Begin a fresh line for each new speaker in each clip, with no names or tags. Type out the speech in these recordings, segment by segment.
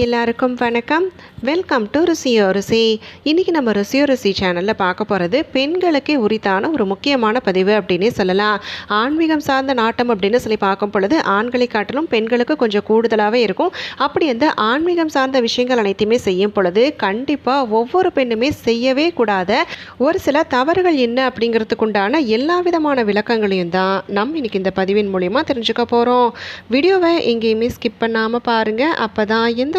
எல்லாருக்கும் வணக்கம். Welcome to ருசியோ ருசி. இன்றைக்கி நம்ம ருசியோ ருசி சேனலில் பார்க்க போகிறது பெண்களுக்கே உரித்தான ஒரு முக்கியமான பதிவு அப்படின்னே சொல்லலாம். ஆன்மீகம் சார்ந்த நாட்டம் அப்படின்னு சொல்லி பார்க்கும் பொழுது ஆண்களை காட்டிலும் பெண்களுக்கு கொஞ்சம் கூடுதலாகவே இருக்கும். அப்படி அந்த ஆன்மீகம் சார்ந்த விஷயங்கள் அனைத்தையுமே செய்யும் பொழுது கண்டிப்பாக ஒவ்வொரு பெண்ணுமே செய்யவே கூடாத ஒரு சில தவறுகள் என்ன அப்படிங்கிறதுக்குண்டான எல்லா விதமான விளக்கங்களையும் தான் நம்ம இன்னைக்கு இந்த பதிவின் மூலிமா தெரிஞ்சுக்க போகிறோம் வீடியோவை எங்கேயுமே ஸ்கிப் பண்ணாமல் பாருங்கள் அப்போ தான் எந்த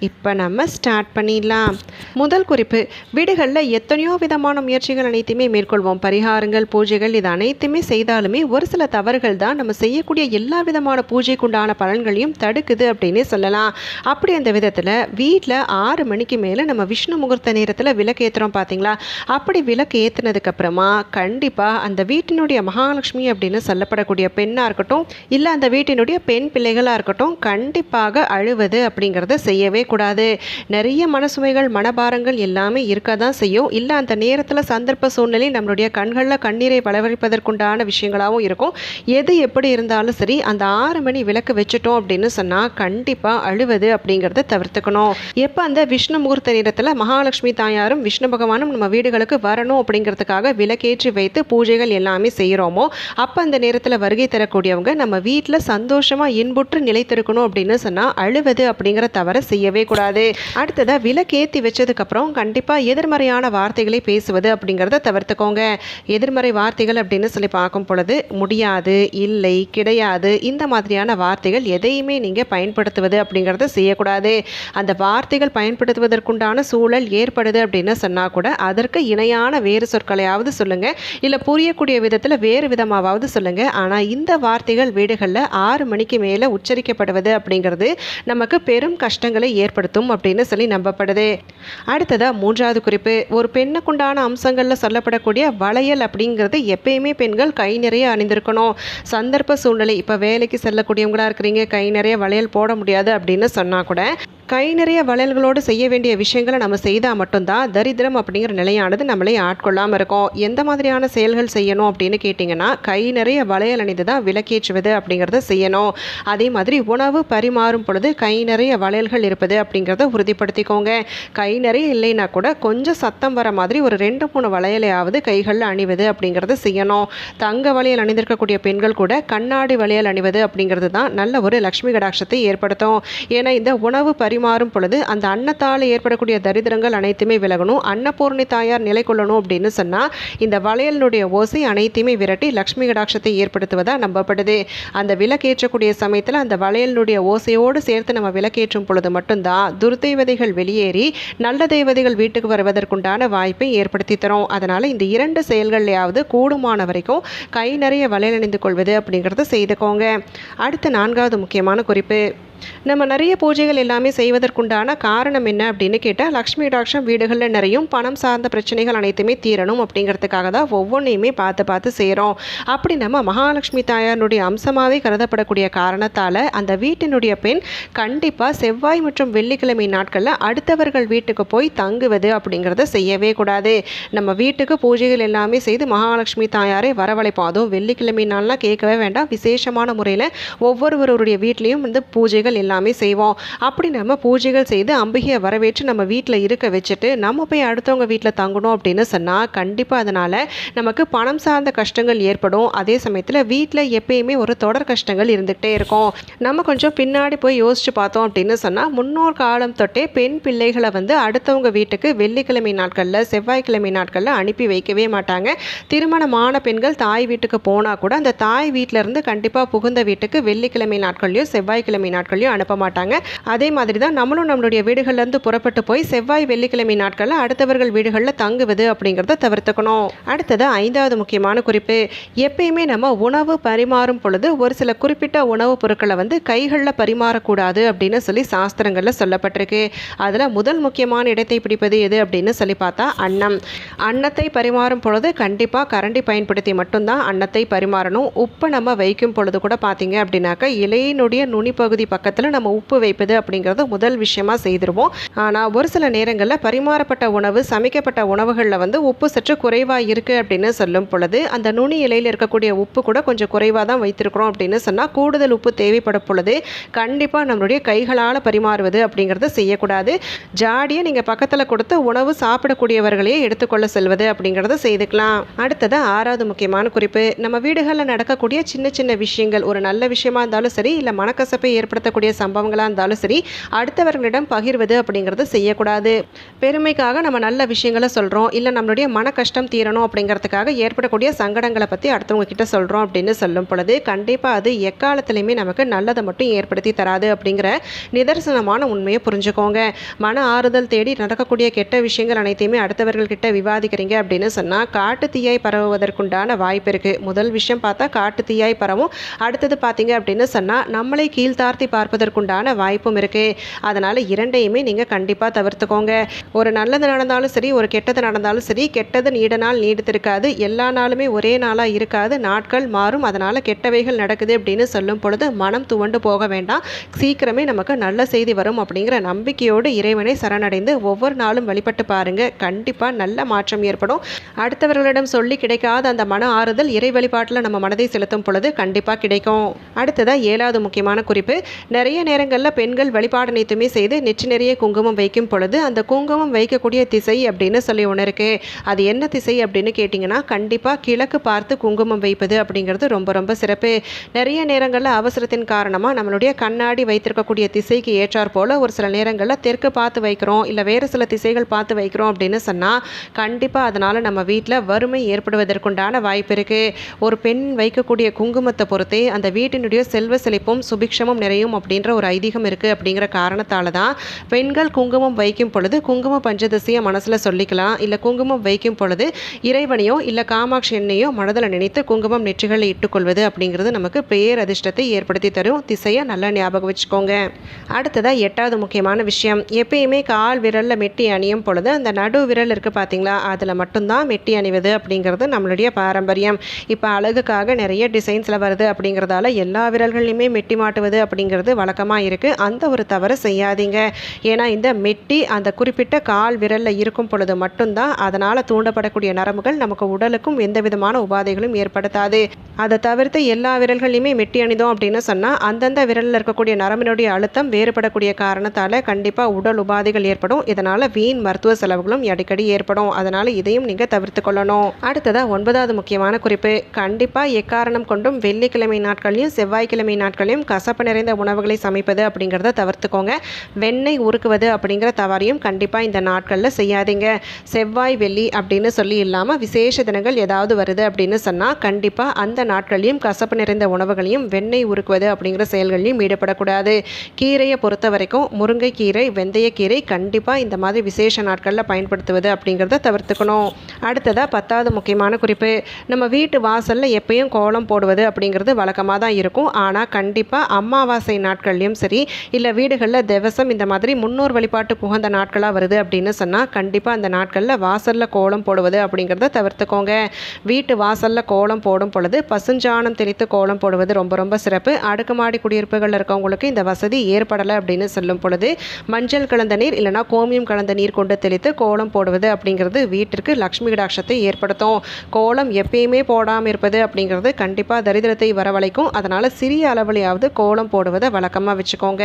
இப்போ நம்ம ஸ்டார்ட் பண்ணிடலாம். முதல் குறிப்பு வீடுகளில் எத்தனையோ விதமான முயற்சிகள் அனைத்தையுமே மேற்கொள்வோம். பரிகாரங்கள் பூஜைகள் இது அனைத்துமே செய்தாலுமே ஒரு சில தவறுகள் தான் நம்ம செய்யக்கூடிய எல்லா விதமான பூஜைக்குண்டான பலன்களையும் தடுக்குது அப்படின்னே சொல்லலாம். அப்படி அந்த விதத்தில் வீட்டில் ஆறு மணிக்கு மேலே நம்ம விஷ்ணு முகூர்த்த நேரத்தில் விளக்கு ஏற்றுறோம் பார்த்தீங்களா அப்படி விளக்கு ஏற்றுனதுக்கப்புறமா கண்டிப்பாக அந்த வீட்டினுடைய மகாலட்சுமி அப்படின்னு சொல்லப்படக்கூடிய பெண்ணாக இருக்கட்டும் இல்லை அந்த வீட்டினுடைய பெண் பிள்ளைகளாக இருக்கட்டும் கண்டிப்பாக அழுவது அப்படிங்கிறத செய்யவே கூடாது நிறைய மனசுமைகள் மனபாரங்கள் எல்லாமே இருக்க தான் செய்யும். இல்லை அந்த நேரத்தில் சந்தர்ப்ப சூழ்நிலை நம்மளுடைய கண்களில் கண்ணீரை வளவழிப்பதற்குண்டான விஷயங்களாகவும் இருக்கும். எது எப்படி இருந்தாலும் சரி அந்த ஆறு மணி விளக்கு வச்சுட்டோம் அப்படின்னு சொன்னால் கண்டிப்பாக அழுவது அப்படிங்கிறத தவிர்த்துக்கணும். எப்போ அந்த விஷ்ணு முகூர்த்த நேரத்தில் மகாலட்சுமி தாயாரும் விஷ்ணு பகவானும் நம்ம வீடுகளுக்கு வரணும் அப்படிங்கிறதுக்காக விளக்கேற்றி வைத்து பூஜைகள் எல்லாமே செய்கிறோமோ அப்போ அந்த நேரத்தில் வருகை தரக்கூடியவங்க நம்ம வீட்டில் சந்தோஷமாக இன்புற்று நிலைத்திருக்கணும் அப்படின்னு சொன்னால் அழுவது அப்படிங்கிற தவறை செய்யவே கூடாது. அடுத்ததாக விலக்கேற்றி வச்சதுக்கப்புறம் கண்டிப்பாக எதிர்மறையான வார்த்தைகளை பேசுவது அப்படிங்கிறத தவிர்த்துக்கோங்க. எதிர்மறை வார்த்தைகள் அப்படின்னு சொல்லி பார்க்கும் பொழுது முடியாது இல்லை கிடையாது இந்த மாதிரியான வார்த்தைகள் எதையுமே நீங்கள் பயன்படுத்துவது அப்படிங்கிறத செய்யக்கூடாது. அந்த வார்த்தைகள் பயன்படுத்துவதற்குண்டான சூழல் ஏற்படுது அப்படின்னு சொன்னால் கூட அதற்கு இணையான வேறு சொற்களையாவது சொல்லுங்கள் இல்லை புரியக்கூடிய விதத்தில் வேறு விதமாவது சொல்லுங்கள் ஆனால் இந்த வார்த்தைகள் வீடுகளில் ஆறு மணிக்கு மேலே உச்சரிக்கப்படுவது அப்படிங்கிறது நமக்கு பெரும் கஷ்டங்களை ஏற்படுத்தும் ஏற்படுத்தும் அப்படின்னு சொல்லி நம்பப்படுது. அடுத்ததாக மூன்றாவது குறிப்பு. ஒரு பெண்ணுக்குண்டான அம்சங்களில் சொல்லப்படக்கூடிய வளையல் அப்படிங்கிறது எப்பயுமே பெண்கள் கை நிறைய அணிந்திருக்கணும். சந்தர்ப்ப சூழ்நிலை இப்போ வேலைக்கு செல்லக்கூடியவங்களா இருக்கிறீங்க கை நிறைய வளையல் போட முடியாது அப்படின்னு சொன்னால் கூட கை நிறைய வளையல்களோடு செய்ய வேண்டிய விஷயங்களை நம்ம செய்தால் மட்டும்தான் தரித்திரம் அப்படிங்கிற நிலையானது நம்மளே ஆட்கொள்ளாமல் இருக்கும். எந்த மாதிரியான செயல்கள் செய்யணும் அப்படின்னு கேட்டிங்கன்னா கை நிறைய வளையல் அணிந்து தான் விளக்கேற்றுவது அப்படிங்கிறத செய்யணும். அதே மாதிரி உணவு பரிமாறும் பொழுது கை நிறைய வளையல்கள் இருப்பது அப்படிங்கிறத உறுதிப்படுத்திக்கோங்க. கை நிறைய இல்லைன்னா கூட கொஞ்சம் சத்தம் வர மாதிரி ஒரு ரெண்டு மூணு வளையலையாவது கைகளில் அணிவது அப்படிங்கிறத செய்யணும். தங்க வளையல் அணிந்திருக்கக்கூடிய பெண்கள் கூட கண்ணாடி வளையல் அணிவது அப்படிங்கிறது தான் நல்ல ஒரு லக்ஷ்மி கடாட்சத்தை ஏற்படுத்தும். ஏன்னா இந்த உணவு பரி பரிமாறும் பொழுது அந்த அன்னத்தால் ஏற்படக்கூடிய தரித்திரங்கள் அனைத்துமே விலகணும். அன்னபூர்ணி தாயார் நிலை கொள்ளணும் அப்படின்னு சொன்னால் இந்த வளையலினுடைய ஓசை அனைத்தையுமே விரட்டி லக்ஷ்மி கடாட்சத்தை ஏற்படுத்துவதாக நம்பப்படுது. அந்த விலக்கேற்றக்கூடிய சமயத்தில் அந்த வளையலினுடைய ஓசையோடு சேர்த்து நம்ம விலக்கேற்றும் பொழுது மட்டும்தான் துர்தெய்வதைகள் வெளியேறி நல்ல தெய்வதைகள் வீட்டுக்கு வருவதற்குண்டான வாய்ப்பை ஏற்படுத்தி தரும். அதனால் இந்த இரண்டு செயல்கள்லையாவது கூடுமான வரைக்கும் கை நிறைய வளையல் அணிந்து கொள்வது அப்படிங்கிறத செய்துக்கோங்க. அடுத்த நான்காவது முக்கியமான குறிப்பு. நம்ம நிறைய பூஜைகள் எல்லாமே செய்வதற்குண்டான காரணம் என்ன அப்படின்னு கேட்டால் லக்ஷ்மி டாக்ஷம் வீடுகளில் நிறையும் பணம் சார்ந்த பிரச்சனைகள் அனைத்துமே தீரணும் அப்படிங்கிறதுக்காக தான் ஒவ்வொன்றையுமே பார்த்து பார்த்து செய்கிறோம் அப்படி நம்ம மகாலட்சுமி தாயாருடைய அம்சமாகவே கருதப்படக்கூடிய காரணத்தால் அந்த வீட்டினுடைய பெண் கண்டிப்பாக செவ்வாய் மற்றும் வெள்ளிக்கிழமை நாட்களில் அடுத்தவர்கள் வீட்டுக்கு போய் தங்குவது அப்படிங்கிறத செய்யவே கூடாது. நம்ம வீட்டுக்கு பூஜைகள் எல்லாமே செய்து மகாலட்சுமி தாயாரை வரவழைப்போம். அதுவும் வெள்ளிக்கிழமை நாள்லாம் கேட்கவே வேண்டாம். விசேஷமான முறையில் ஒவ்வொருவருடைய வீட்லேயும் வந்து பூஜைகள் எல்லாமே செய்வோம். அப்படி நம்ம பூஜைகள் செய்து அம்பிகையை வரவேற்று நம்ம வீட்டில் இருக்க வச்சுட்டு நம்ம போய் அடுத்தவங்க வீட்டில் தங்கணும் அப்படின்னு சொன்னால் கண்டிப்பாக அதனால் நமக்கு பணம் சார்ந்த கஷ்டங்கள் ஏற்படும். அதே சமயத்தில் வீட்டில் எப்பயுமே ஒரு தொடர் கஷ்டங்கள் இருந்துகிட்டே இருக்கும். நம்ம கொஞ்சம் பின்னாடி போய் யோசிச்சு பார்த்தோம் அப்படின்னு சொன்னால் முன்னோர் காலம் தொட்டே பெண் பிள்ளைகளை வந்து அடுத்தவங்க வீட்டுக்கு வெள்ளிக்கிழமை நாட்களில் செவ்வாய்க்கிழமை நாட்களில் அனுப்பி வைக்கவே மாட்டாங்க. திருமணமான பெண்கள் தாய் வீட்டுக்கு போனால் கூட அந்த தாய் வீட்டிலேருந்து கண்டிப்பாக புகுந்த வீட்டுக்கு வெள்ளிக்கிழமை நாட்கள்லையும் செவ்வாய்க்கிழமை நாட்கள் நாட்களையும் அனுப்ப மாட்டாங்க. அதே மாதிரி தான் நம்மளும் நம்மளுடைய வீடுகள்லேருந்து புறப்பட்டு போய் செவ்வாய் வெள்ளிக்கிழமை நாட்களில் அடுத்தவர்கள் வீடுகளில் தங்குவது அப்படிங்கிறத தவிர்த்துக்கணும். அடுத்தது ஐந்தாவது முக்கியமான குறிப்பு. எப்பயுமே நம்ம உணவு பரிமாறும் பொழுது ஒரு சில குறிப்பிட்ட உணவுப் பொருட்களை வந்து கைகளில் பரிமாறக்கூடாது அப்படின்னு சொல்லி சாஸ்திரங்களில் சொல்லப்பட்டிருக்கு. அதில் முதல் முக்கியமான இடத்தை பிடிப்பது எது அப்படின்னு சொல்லி பார்த்தா அன்னம். அன்னத்தை பரிமாறும் பொழுது கண்டிப்பாக கரண்டி பயன்படுத்தி மட்டும்தான் அன்னத்தை பரிமாறணும். உப்பை நம்ம வைக்கும் பொழுது கூட பார்த்தீங்க அப்படின்னாக்கா இலையினுடைய நுனிப்பகுதி பக்கத்தில் நம்ம உப்பு வைப்பது அப்படிங்கிறது முதல் விஷயமா செய்திருவோம். ஆனால் ஒரு சில நேரங்களில் பரிமாறப்பட்ட உணவு சமைக்கப்பட்ட உணவுகளில் வந்து உப்பு சற்று குறைவாக இருக்குது அப்படின்னு சொல்லும் பொழுது அந்த நுனி இலையில் இருக்கக்கூடிய உப்பு கூட கொஞ்சம் குறைவாக தான் வைத்திருக்கிறோம் அப்படின்னு சொன்னால் கூடுதல் உப்பு தேவைப்படும் பொழுது கண்டிப்பாக நம்மளுடைய கைகளால் பரிமாறுவது அப்படிங்கிறத செய்யக்கூடாது. ஜாடியை நீங்கள் பக்கத்தில் கொடுத்து உணவு சாப்பிடக்கூடியவர்களையே எடுத்துக்கொள்ள செல்வது அப்படிங்கிறத செய்துக்கலாம். அடுத்தது ஆறாவது முக்கியமான குறிப்பு நம்ம வீடுகளில் நடக்கக்கூடிய சின்ன சின்ன விஷயங்கள் ஒரு நல்ல விஷயமா இருந்தாலும் சரி இல்லை மனக்கசப்பை ஏற்படுத்த நடக்கக்கூடிய சம்பவங்களாக இருந்தாலும் சரி அடுத்தவர்களிடம் பகிர்வது அப்படிங்கிறது செய்யக்கூடாது. பெருமைக்காக நம்ம நல்ல விஷயங்களை சொல்கிறோம் இல்லை நம்மளுடைய மன கஷ்டம் தீரணும் அப்படிங்கிறதுக்காக ஏற்படக்கூடிய சங்கடங்களை பற்றி அடுத்தவங்க கிட்ட சொல்கிறோம் அப்படின்னு சொல்லும் பொழுது கண்டிப்பாக அது எக்காலத்துலையுமே நமக்கு நல்லதை மட்டும் ஏற்படுத்தி தராது அப்படிங்கிற நிதர்சனமான உண்மையை புரிஞ்சுக்கோங்க. மன ஆறுதல் தேடி நடக்கக்கூடிய கெட்ட விஷயங்கள் அனைத்தையுமே அடுத்தவர்கள்கிட்ட விவாதிக்கிறீங்க அப்படின்னு சொன்னால் காட்டு தீயாய் பரவுவதற்குண்டான வாய்ப்பு இருக்குது முதல் விஷயம் பார்த்தா காட்டு தீயாய் பரவும். அடுத்தது பார்த்தீங்க அப்படின்னு சொன்னால் நம்மளை கீழ்த்தார்த்தி பார்ப்பதற்குண்டான வாய்ப்பும் இருக்குது அதனால் இரண்டையுமே நீங்கள் கண்டிப்பாக தவிர்த்துக்கோங்க. ஒரு நல்லது நடந்தாலும் சரி ஒரு கெட்டது நடந்தாலும் சரி கெட்டது நீண்ட நாள் நீடித்திருக்காது. எல்லா நாளுமே ஒரே நாளாக இருக்காது. நாட்கள் மாறும். அதனால் கெட்டவைகள் நடக்குது அப்படின்னு சொல்லும் பொழுது மனம் துவண்டு போக வேண்டாம். சீக்கிரமே நமக்கு நல்ல செய்தி வரும் அப்படிங்கிற நம்பிக்கையோடு இறைவனை சரணடைந்து ஒவ்வொரு நாளும் வழிபட்டு பாருங்கள் கண்டிப்பாக நல்ல மாற்றம் ஏற்படும். அடுத்தவர்களிடம் சொல்லி கிடைக்காத அந்த மன ஆறுதல் இறை வழிபாட்டில் நம்ம மனதை செலுத்தும் பொழுது கண்டிப்பாக கிடைக்கும். அடுத்ததாக ஏழாவது முக்கியமான குறிப்பு. நிறைய நேரங்களில் பெண்கள் வழிபாடு அனைத்துமே செய்து நெற்றி நிறைய குங்குமம் வைக்கும் பொழுது அந்த குங்குமம் வைக்கக்கூடிய திசை அப்படின்னு சொல்லி ஒன்று இருக்கு. அது என்ன திசை அப்படின்னு கேட்டிங்கன்னா கண்டிப்பாக கிழக்கு பார்த்து குங்குமம் வைப்பது அப்படிங்கிறது ரொம்ப ரொம்ப சிறப்பு. நிறைய நேரங்களில் அவசரத்தின் காரணமாக நம்மளுடைய கண்ணாடி வைத்திருக்கக்கூடிய திசைக்கு ஏற்றாற் போல் ஒரு சில நேரங்களில் தெற்கு பார்த்து வைக்கிறோம் இல்லை வேறு சில திசைகள் பார்த்து வைக்கிறோம் அப்படின்னு சொன்னால் கண்டிப்பாக அதனால் நம்ம வீட்டில் வறுமை ஏற்படுவதற்குண்டான வாய்ப்பு இருக்குது ஒரு பெண் வைக்கக்கூடிய குங்குமத்தை பொறுத்தே அந்த வீட்டினுடைய செல்வ செழிப்பும் சுபிக்ஷமும் நிறையும் அப்படின்ற ஒரு ஐதீகம் இருக்குது அப்படிங்கிற காரணத்தால் தான் பெண்கள் குங்குமம் வைக்கும் பொழுது குங்கும பஞ்சதசியை மனசில் சொல்லிக்கலாம். இல்லை குங்குமம் வைக்கும் பொழுது இறைவனையோ இல்லை காமாட்சி எண்ணையோ மனதில் நினைத்து குங்குமம் நெற்றிகளை இட்டுக்கொள்வது அப்படிங்கிறது நமக்கு பேரதிர்ஷ்டத்தை ஏற்படுத்தி தரும். திசையை நல்லா ஞாபகம் வச்சுக்கோங்க. அடுத்ததாக எட்டாவது முக்கியமான விஷயம். எப்பயுமே கால் விரலில் மெட்டி அணியும் பொழுது அந்த நடு விரல் இருக்குது பார்த்தீங்களா அதில் மட்டும்தான் மெட்டி அணிவது அப்படிங்கிறது நம்மளுடைய பாரம்பரியம். இப்போ அழகுக்காக நிறைய டிசைன்ஸில் வருது அப்படிங்கிறதால எல்லா விரல்கள்லையுமே மெட்டி மாட்டுவது அப்படிங்கிறது வழக்கமாக இருக்குது அந்த ஒரு தவறு செய்யாதீங்க. ஏன்னா இந்த மெட்டி அந்த குறிப்பிட்ட கால் விரலில் இருக்கும் பொழுது மட்டும்தான் அதனால் தூண்டப்படக்கூடிய நரம்புகள் நமக்கு உடலுக்கும் எந்த விதமான உபாதைகளும் ஏற்படுத்தாது. அதை தவிர்த்து எல்லா விரல்களையுமே மெட்டி அணிதோம் அப்படின்னு சொன்னால் அந்தந்த விரலில் இருக்கக்கூடிய நரம்பினுடைய அழுத்தம் வேறுபடக்கூடிய காரணத்தால் கண்டிப்பாக உடல் உபாதைகள் ஏற்படும். இதனால் வீண் மருத்துவ செலவுகளும் அடிக்கடி ஏற்படும். அதனால் இதையும் நீங்கள் தவிர்த்து கொள்ளணும். அடுத்ததாக ஒன்பதாவது முக்கியமான குறிப்பு. கண்டிப்பாக எக்காரணம் கொண்டும் வெள்ளிக்கிழமை நாட்களையும் செவ்வாய்க்கிழமை நாட்களையும் கசப்பு நிறைந்த உணவு உணவுகளை சமைப்பது அப்படிங்கிறத தவிர்த்துக்கோங்க. வெண்ணெய் உருக்குவது அப்படிங்கிற தவறையும் கண்டிப்பாக இந்த நாட்களில் செய்யாதீங்க. செவ்வாய் வெள்ளி அப்படின்னு சொல்லி இல்லாமல் விசேஷ தினங்கள் ஏதாவது வருது அப்படின்னு சொன்னால் கண்டிப்பாக அந்த நாட்களையும் கசப்பு நிறைந்த உணவுகளையும் வெண்ணெய் உருக்குவது அப்படிங்கிற செயல்களையும் ஈடுபடக்கூடாது. கீரையை பொறுத்த வரைக்கும் முருங்கைக்கீரை வெந்தயக்கீரை கண்டிப்பாக இந்த மாதிரி விசேஷ நாட்களில் பயன்படுத்துவது அப்படிங்கிறத தவிர்த்துக்கணும். அடுத்ததாக பத்தாவது முக்கியமான குறிப்பு. நம்ம வீட்டு வாசலில் எப்பயும் கோலம் போடுவது அப்படிங்கிறது வழக்கமாக தான் இருக்கும். ஆனால் கண்டிப்பாக அமாவாசை நாட்கள்லையும் சரி இல்லை வீடுகளில் திவசம் இந்த மாதிரி முன்னோர் வழிபாட்டு புகந்த நாட்களாக வருது அப்படின்னு சொன்னால் கண்டிப்பாக அந்த நாட்களில் வாசலில் கோலம் போடுவது அப்படிங்கிறத தவிர்த்துக்கோங்க. வீட்டு வாசலில் கோலம் போடும் பொழுது பசுஞ்சாணம் தெளித்து கோலம் போடுவது ரொம்ப ரொம்ப சிறப்பு. அடுக்குமாடி குடியிருப்புகளில் இருக்கவங்களுக்கு இந்த வசதி ஏற்படலை அப்படின்னு சொல்லும் பொழுது மஞ்சள் கலந்த நீர் இல்லைனா கோமியம் கலந்த நீர் கொண்டு தெளித்து கோலம் போடுவது அப்படிங்கிறது வீட்டிற்கு லக்ஷ்மி கடாட்சத்தை ஏற்படுத்தும். கோலம் எப்பயுமே போடாமல் இருப்பது அப்படிங்கிறது கண்டிப்பாக தரித்திரத்தை வரவழைக்கும். அதனால் சிறிய அளவிலையாவது கோலம் போடுவதை வழக்கமாக வச்சுக்கோங்க.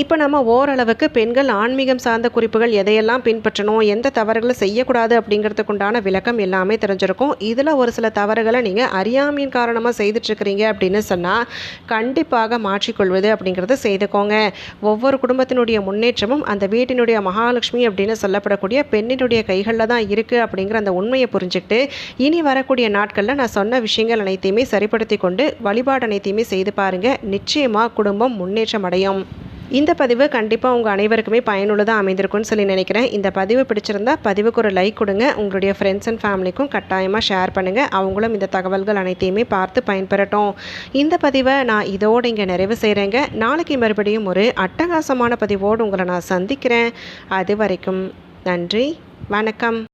இப்போ நம்ம ஓரளவுக்கு பெண்கள் ஆன்மீகம் சார்ந்த குறிப்புகள் எதையெல்லாம் பின்பற்றணும் எந்த தவறுகளை செய்யக்கூடாது அப்படிங்கிறதுக்குண்டான விளக்கம் எல்லாமே தெரிஞ்சிருக்கும். இதில் ஒரு சில தவறுகளை நீங்கள் அறியாமையின் காரணமாக செய்துட்ருக்கிறீங்க அப்படின்னு சொன்னால் கண்டிப்பாக மாற்றிக்கொள்வது அப்படிங்கிறத செய்துக்கோங்க. ஒவ்வொரு குடும்பத்தினுடைய முன்னேற்றமும் அந்த வீட்டினுடைய மகாலட்சுமி அப்படின்னு சொல்லப்படக்கூடிய பெண்ணினுடைய கைகளில் தான் இருக்குது அப்படிங்கிற அந்த உண்மையை புரிஞ்சுக்கிட்டு இனி வரக்கூடிய நாட்களில் நான் சொன்ன விஷயங்கள் அனைத்தையுமே சரிப்படுத்தி கொண்டு வழிபாடு அனைத்தையுமே செய்து பாருங்கள் நிச்சயமாக குடும்பம் முன்னேற்றம் அடையும் இந்த பதிவு கண்டிப்பாக உங்கள் அனைவருக்குமே பயனுள்ளதாக அமைந்திருக்கும்னு சொல்லி நினைக்கிறேன். இந்த பதிவு பிடிச்சிருந்தா பதிவுக்கு ஒரு லைக் கொடுங்க. உங்களுடைய ஃப்ரெண்ட்ஸ் அண்ட் ஃபேமிலிக்கும் கட்டாயமாக ஷேர் பண்ணுங்கள் அவங்களும் இந்த தகவல்கள் அனைத்தையுமே பார்த்து பயன்பெறட்டும். இந்த பதிவை நான் இதோடு இங்கே நிறைவு செய்கிறேங்க நாளைக்கு மறுபடியும் ஒரு அட்டகாசமான பதிவோடு உங்களை நான் சந்திக்கிறேன். அது வரைக்கும் நன்றி. வணக்கம்.